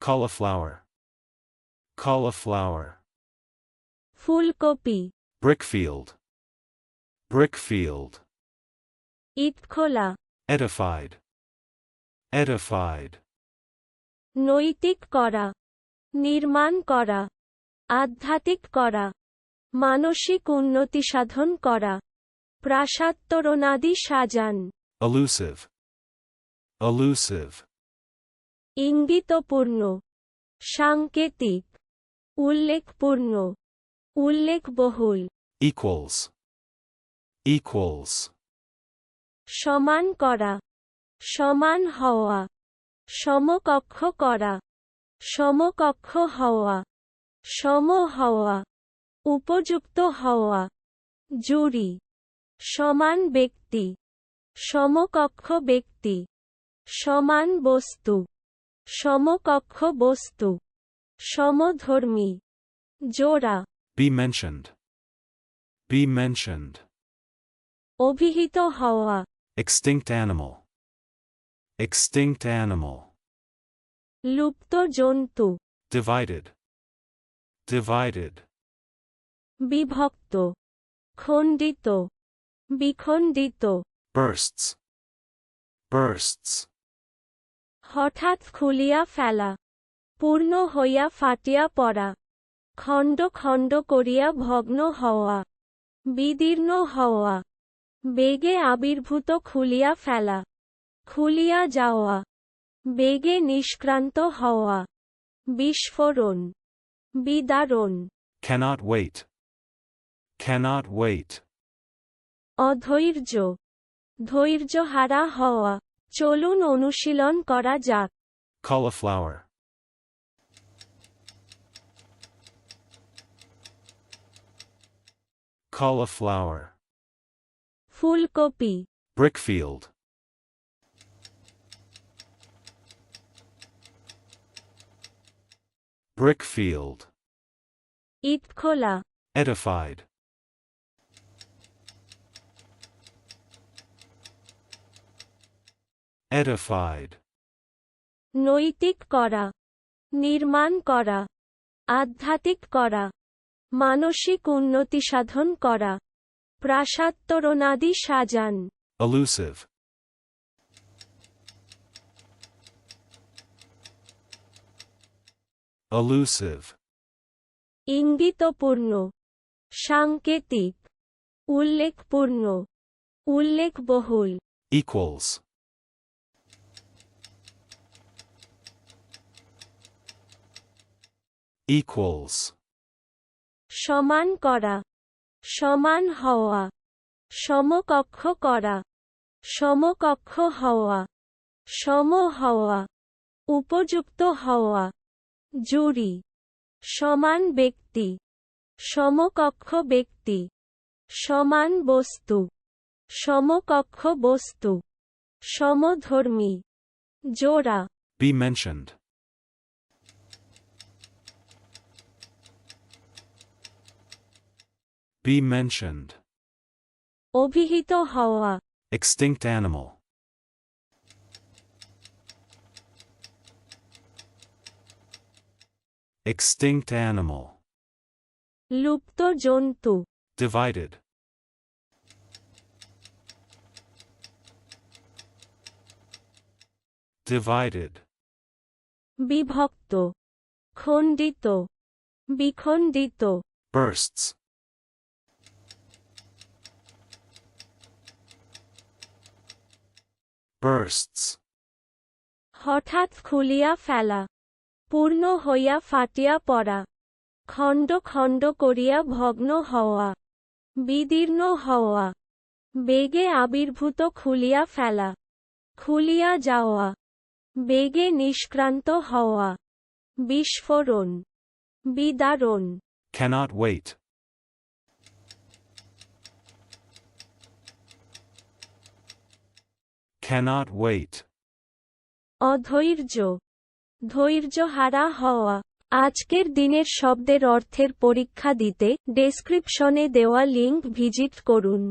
cauliflower, cauliflower, ফুলকপি brickfield, brickfield, Itkhola edified, edified, নৈতিক করা নির্মাণ করা আধ্যাত্মিক করা মানসিক উন্নতি সাধন করা প্রাসাত্তরণাদি সাজান elusive, elusive, ইঙ্গিতপূর্ণ সাংকেতিক উল্লেখপূর্ণ উল্লেখবহুল equals, equals, সমান করা সমান হওয়া সমকক্ষ করা সমকক্ষ হওয়া সম হওয়া উপযুক্ত হওয়া জুরি সমান ব্যক্তি সমকক্ষ ব্যক্তি সমান বস্তু। সমকক্ষ বস্তু সমধর্মী জোড়া be mentioned, be mentioned, অভিহিত হওয়া extinct animal, extinct animal, লুপ্ত জন্তু divided, divided, বিভক্ত খণ্ডিত বিখণ্ডিত bursts, bursts, হঠাৎ খুলিয়া ফেলা পূর্ণ হইয়া ফাটিয়া পড়া খণ্ড খণ্ড করিয়া ভগ্ন হওয়া বিদীর্ণ হওয়া বেগে আবির্ভূত খুলিয়া ফেলা খুলিয়া যাওয়া বেগে নিষ্ক্রান্ত হওয়া বিস্ফোরণ বিদারণ। Cannot wait, cannot wait, অধৈর্য ধৈর্যহারা হওয়া চলুন অনুশীলন করা যাক cauliflower, cauliflower, ফুলকপি brickfield, brickfield, Itkhola edified, Edified, নৈতিক করা নির্মাণ করা আধ্যাত্মিক করা মানসিক উন্নতি সাধন করা প্রাসাত্তরণাদি সাজান। Elusive, elusive, ইঙ্গিতপূর্ণ সাংকেতিক উল্লেখপূর্ণ উল্লেখবহুল। Equals, equals, সমান করা সমান হওয়া সমকক্ষ করা সমকক্ষ হওয়া সম হওয়া উপযুক্ত হওয়া জুরি সমান ব্যক্তি সমকক্ষ ব্যক্তি সমান বস্তু সমকক্ষ বস্তু সমধর্মী জোড়া। Be mentioned, be mentioned, অভিহিত হওয়া extinct animal, extinct animal, লুপ্ত জন্তু divided, divided, বিভক্ত খণ্ডিত বিখণ্ডিত bursts, Bursts, হঠাৎ খুলিয়া ফেলা পূর্ণ হইয়া ফাটিয়া পড়া খণ্ড খণ্ড করিয়া ভগ্ন হওয়া বিদীর্ণ হওয়া বেগে আবির্ভূত খুলিয়া ফেলা খুলিয়া যাওয়া বেগে নিষ্ক্রান্ত হওয়া বিস্ফোরণ বিদারণ। Cannot wait, cannot wait, অধৈর্য। ধৈর্যহারা হওয়া। আজকের দিনের শব্দের অর্থের পরীক্ষা দিতে ডেসক্রিপশনে দেওয়া লিঙ্ক ভিজিট করুন।